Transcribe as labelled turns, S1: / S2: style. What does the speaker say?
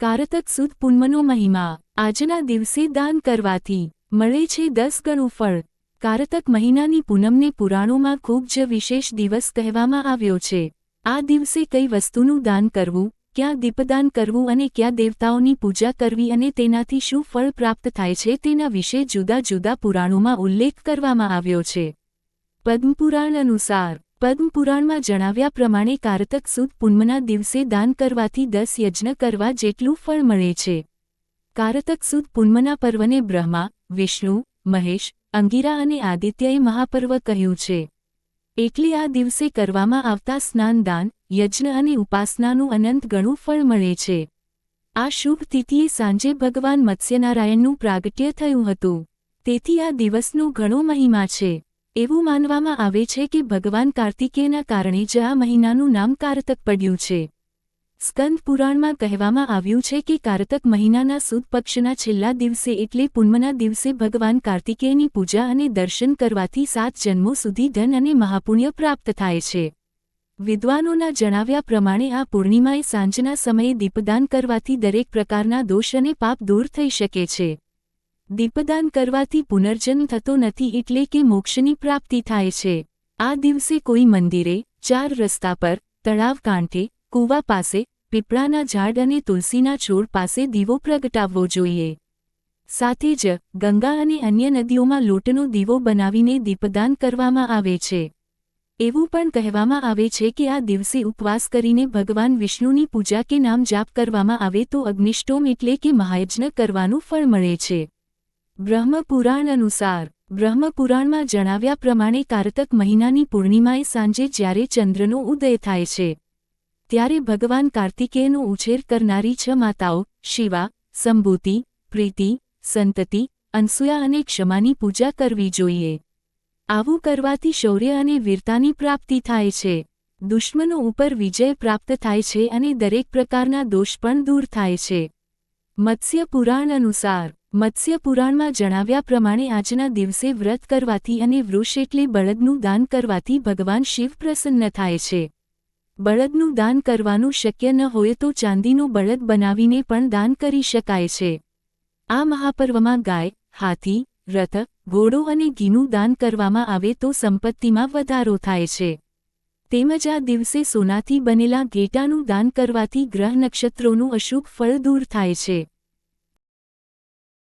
S1: કારતક સુદ પૂનમનો મહિમા. આજના દિવસે દાન કરવાથી મળે છે દસ ગણું ફળ. કારતક મહિનાની પૂનમને પુરાણોમાં ખૂબ જ વિશેષ દિવસ કહેવામાં આવ્યો છે. આ દિવસે કઈ વસ્તુનું દાન કરવું, ક્યાં દીપદાન કરવું અને કયા દેવતાઓની પૂજા કરવી અને તેનાથી શું ફળ પ્રાપ્ત થાય છે તેના વિશે જુદા જુદા પુરાણોમાં ઉલ્લેખ કરવામાં આવ્યો છે. પદ્મપુરાણ અનુસાર પદ્મપુરાણમાં જણાવ્યા પ્રમાણે કારતક સુદ પૂનમના દિવસે દાન કરવાથી દસ યજ્ઞ કરવા જેટલું ફળ મળે છે. કારતક સુદ પૂનમના પર્વને બ્રહ્મા, વિષ્ણુ, મહેશ, અંગીરા અને આદિત્યએ મહાપર્વ કહ્યું છે. એટલે આ દિવસે કરવામાં આવતા સ્નાનદાન યજ્ઞ અને ઉપાસનાનું અનંત ઘણું ફળ મળે છે. આ શુભ તિથિએ સાંજે ભગવાન મત્સ્યનારાયણનું પ્રાગટ્ય થયું હતું. તેથી આ દિવસનો ઘણો મહિમા છે. એવું માનવામાં આવે છે કે ભગવાન કાર્તિકેયના કારણે જ આ મહિનાનું નામ કારતક પડ્યું છે. સ્કંદ પુરાણમાં કહેવામાં આવ્યું છે કે કારતક મહિનાના સુદ પક્ષના છેલ્લા દિવસે એટલે પૂનમના દિવસે ભગવાન કાર્તિકેયની પૂજા અને દર્શન કરવાથી સાત જન્મો સુધી ધન અને મહાપુણ્ય પ્રાપ્ત થાય છે. વિદ્વાનોના જણાવ્યા પ્રમાણે આ પૂર્ણિમાએ સાંજના સમયે દીપદાન કરવાથી દરેક પ્રકારના દોષ અને પાપ દૂર થઈ શકે છે. દીપદાન કરવાથી પુનર્જન્મ થતો નથી એટલે કે મોક્ષની પ્રાપ્તિ થાય છે. આ દિવસે કોઈ મંદિરે, ચાર રસ્તા પર, તળાવ કાંઠે, કૂવા પાસે, પીપળાના ઝાડ અને તુલસીના છોડ પાસે દીવો પ્રગટાવવો જોઈએ. સાથે જ, ગંગા અને અન્ય નદીઓમાં લોટનો દીવો બનાવીને દીપદાન કરવામાં આવે છે. એવું પણ કહેવામાં આવે છે કે આ દિવસે ઉપવાસ કરીને ભગવાન વિષ્ણુની પૂજા કે નામ જાપ કરવામાં આવે તો અગ્નિષ્ટોમ એટલે કે મહાયજ્ઞ કરવાનું ફળ મળે છે. બ્રહ્મપુરાણ અનુસાર, બ્રહ્મપુરાણમાં જણાવ્યા પ્રમાણે કારતક મહિનાની પૂર્ણિમાએ સાંજે જ્યારે ચંદ્રનો ઉદય થાય છે, ત્યારે ભગવાન કાર્તિકેયનો ઉછેર કરનારી છ માતાઓ, શિવા, સંભૂતિ, પ્રીતિ, સંતતિ, અનસુયા અને ક્ષમાની પૂજા કરવી જોઈએ. આવું કરવાથી શૌર્ય અને વીરતાની પ્રાપ્તિ થાય છે. દુશ્મનો ઉપર વિજય પ્રાપ્ત થાય છે અને દરેક પ્રકારના દોષ પણ દૂર થાય છે. મત્સ્ય પુરાણ અનુસાર, મત્સ્ય પુરાણમાં જણાવ્યા પ્રમાણે આજના દિવસે વ્રત કરવાથી અને વૃક્ષ એટલે બળદનું દાન કરવાથી ભગવાન શિવ પ્રસન્ન થાય છે. બળદનું દાન કરવાનું શક્ય ન હોય તો ચાંદીનું બળદ બનાવીને પણ દાન કરી શકાય છે. આ મહાપર્વમાં ગાય, હાથી, રથ, ઘોડો અને ઘીનું દાન કરવામાં આવે તો સંપત્તિમાં વધારો થાય છે. તેમજ આ દિવસે સોનાથી બનેલા ઘેટાનું દાન કરવાથી ગ્રહ નક્ષત્રોનું અશુભ ફળ દૂર થાય છે.